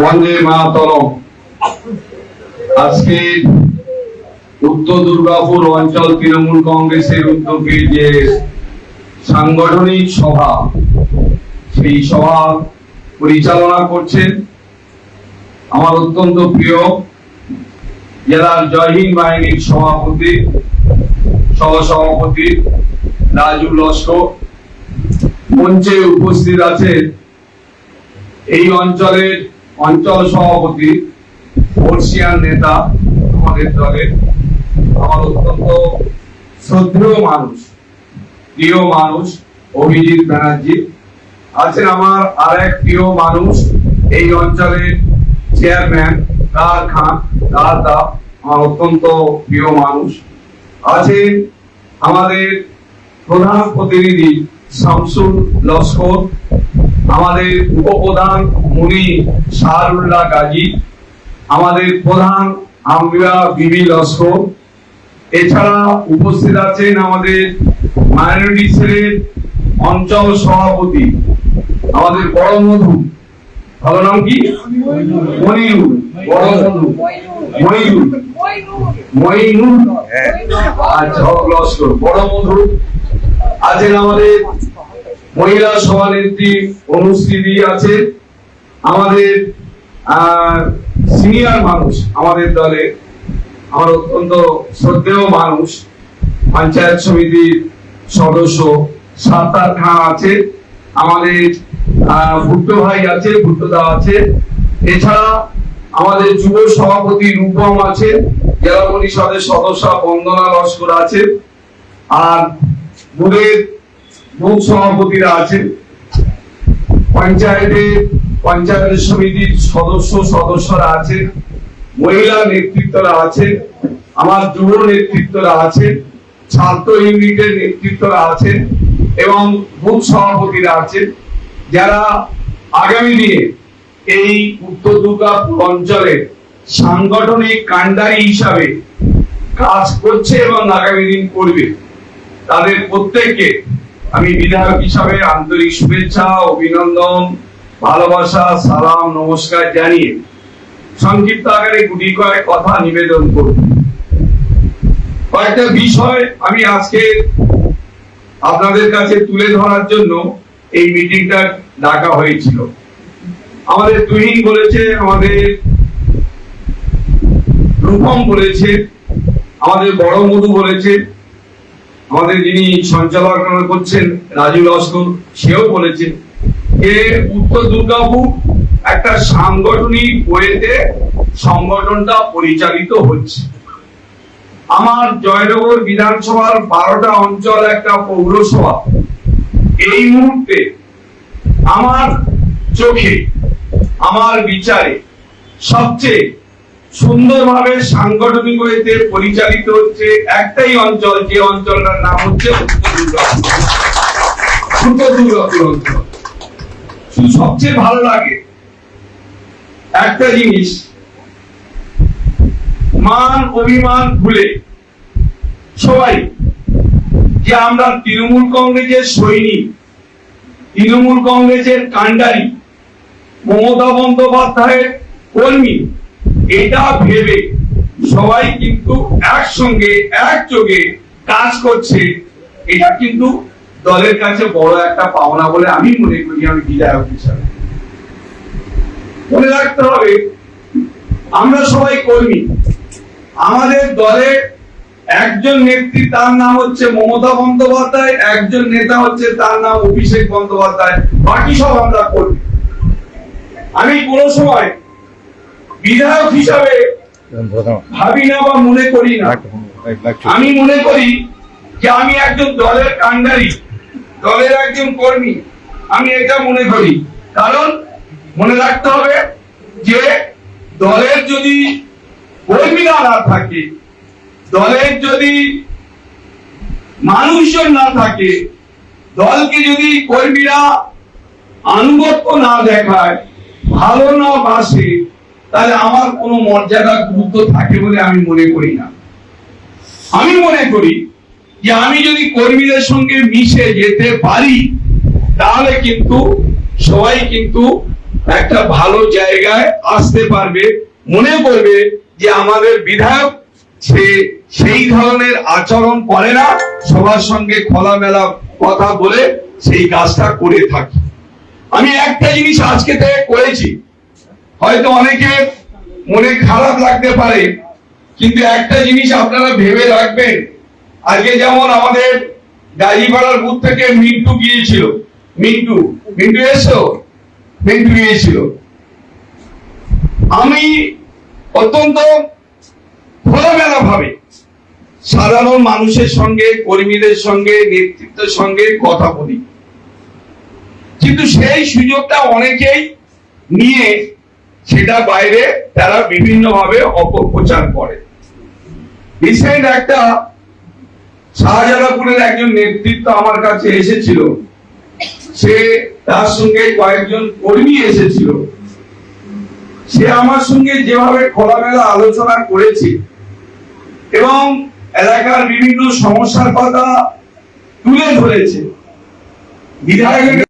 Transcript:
বন্দে মাতরম। আজকে উত্তর দুর্গাপুর অঞ্চল তৃণমূল কংগ্রেসের উদ্যোগে যে সাংগঠনিক সভা, সেই সভা পরিচালনা করছেন আমার অত্যন্ত প্রিয় জেলার জয়হীন বাহিনীর সভাপতি, সহসভাপতি রাজু লস্কর। মঞ্চে উপস্থিত আছেন এই অঞ্চলের অঞ্চল সভাপতি, বর্ষিয়ান নেতা আমাদের দলের আমার অত্যন্ত শ্রদ্ধেয় মানুষ, প্রিয় মানুষ, অভিজিৎ ব্যানার্জি। আছেন আমার আরেক প্রিয় মানুষ, এই অঞ্চলের চেয়ারম্যান কার খান দাদা আমার অত্যন্ত প্রিয় মানুষ। আছেন আমাদের প্রধান প্রতিনিধি শামসুল লস্কর আমাদের উপপ্রধান মুনি শাহরুল্লাহ গাজী, আমাদের প্রধান আমরা বিবি লস্কর, এছাড়া উপস্থিত আছেন আমাদের মাইনরিটি সেলের অঞ্চল সভাপতি, আমাদের বড় মধু, ভালো নাম কি? মনিরুল, বড় মধু মনিরুল মইনুল আচ্ছা লস্কর, বড় মধু, আছেন আমাদের মহিলা সভানেত্রী অনুস্থিতি আছে। আমাদের সিনিয়র মানুষ আমাদের দলে, আমার অত্যন্ত শ্রদ্ধেয় মানুষ, পঞ্চায়েত সমিতির সদস্য সাতার খান আছে, আমাদের ভুট্টো ভাই আছে, ভুট্টো দা আছে। এছাড়া আমাদের যুব সভাপতি রূপম আছে, জেলা পরিষদের সদস্য বন্দনা লস্কর আছে। আর বুথের বুথ সভাপতিরা আছে পঞ্চায়েতে পঞ্চায়েত সমিতির সদস্য, সদস্যরা আছে মহিলা নেতৃত্বরা আছে আমার যুব নেতৃত্বরা আছে ছাত্র ইউনিটের নেতৃত্বরা আছে এবং বুথ সভাপতিরা আছে যারা আগামী দিনে এই উত্তর দুর্গাপুর অঞ্চলে সাংগঠনিক কান্ডারি হিসাবে কাজ করছে এবং আগামী দিন করবে। তাদের প্রত্যেককে আমি বিধায়ক হিসাবে আন্তরিক শুভেচ্ছা, অভিনন্দন, ভালোবাসা, সালাম, নমস্কার জানিয়ে সংক্ষিপ্ত আকারে গুটি কয়েক কথা নিবেদন করব। কয়েকটা বিষয় আমি আজকে আপনাদের কাছে তুলে ধরার জন্য এই মিটিংটা ডাকা হয়েছিল। আমাদের তুহিন বলেছে, আমাদের রূপম বলেছে, আমাদের বড় মধু বলেছে আমাদের যিনি সঞ্চালনা করছেন রাজু লস্কর সেও বলেছেন যে উত্তর দুর্গাপুর একটা সাংগঠনিক ওয়েতে সংগঠনটা পরিচালিত হচ্ছে। আমার জয়নগর বিধানসভার বারোটা অঞ্চল একটা পৌরসভা। এই মুহূর্তে আমার চোখে, আমার বিচারে সবচেয়ে সুন্দরভাবে সাংগঠনিক ওয়েতে পরিচালিত হচ্ছে একটাই অঞ্চল, যে অঞ্চলটার নাম হচ্ছে সবচেয়ে ভালো লাগে একটা জিনিস, মান অভিমান ভুলে সবাই, যে আমরা তৃণমূল কংগ্রেসের সৈনিক, তৃণমূল কংগ্রেসের কাণ্ডারি, মমতা বন্দ্যোপাধ্যায়ের কর্মী এটা ভেবে সবাই কিন্তু একসঙ্গে, একযোগে কাজ করছে। এটা কিন্তু দলের কাছে বড় একটা পাওনা বলে আমি মনে করি, আমি বিধায়ক হিসাবে। মনে রাখতে হবে, আমরা সবাই কর্মী। আমাদের দলে একজন নেত্রী, তার নাম হচ্ছে মমতা বন্দ্যোপাধ্যায়, একজন নেতা হচ্ছে তার নাম অভিষেক বন্দ্যোপাধ্যায়, বাকি সব আমরা কর্মী। আমি কোনো সময় বিধায়ক হিসাবে ভাবি না বা মনে করি না। আমি মনে করি যে আমি একজন দলের কান্ডারি দলের একজন কর্মী। আমি এটা মনে করি। কারণ মনে রাখতে হবে যে দলের যদি কর্মীরা না থাকে দলের যদি মানুষজন না থাকে দলকে যদি কর্মীরা আনুগত্য না দেখায় ভালো না বাসে তাহলে আমার কোনো মর্যাদা গুরুত্ব থাকে বলে আমি মনে করি না। আমি মনে করি যে আমি যদি কর্মীদের সঙ্গে মিশে যেতে পারি, তাহলে কিন্তু সবাই কিন্তু একটা ভালো জায়গায় আসতে পারবে। মনে করবে যে আমাদের বিধায়ক, সে সেই ধরনের আচরণ করে না, সবার সঙ্গে খোলামেলা কথা বলে সেই কাজটা করে থাকি। আমি একটা জিনিস আজকে থেকে করেছি। হয়তো অনেকে মনে খারাপ লাগতে পারে, কিন্তু একটা জিনিস আপনারা ভেবে রাখবেন। আজকে যেমন আমাদের গাজীপাড়ার বুথ থেকে মিন্টু গিয়েছিল। মিন্টু মিন্টু এসো মিন্টু গিয়েছিল। আমি অত্যন্ত খোলামেলা ভাবে সাধারণ মানুষের সঙ্গে, কর্মীদের সঙ্গে, নেতৃত্বের সঙ্গে কথা বলি। কিন্তু সেই সুযোগটা অনেকেই নিয়ে সেটা বাইরে তারা বিভিন্ন ভাবে অপপ্রচার করে। রিসেন্ট একটা শাহজালাপুরের একজন নেতৃত্ব আমার কাছে এসেছিল। সে তার সঙ্গে কয়েকজন কর্মী এসেছিল। সে আমার সঙ্গে যেভাবে খোলামেলা আলোচনা করেছে এবং এলাকার বিভিন্ন সমস্যার কথা তুলে ধরেছে। বিধায়কের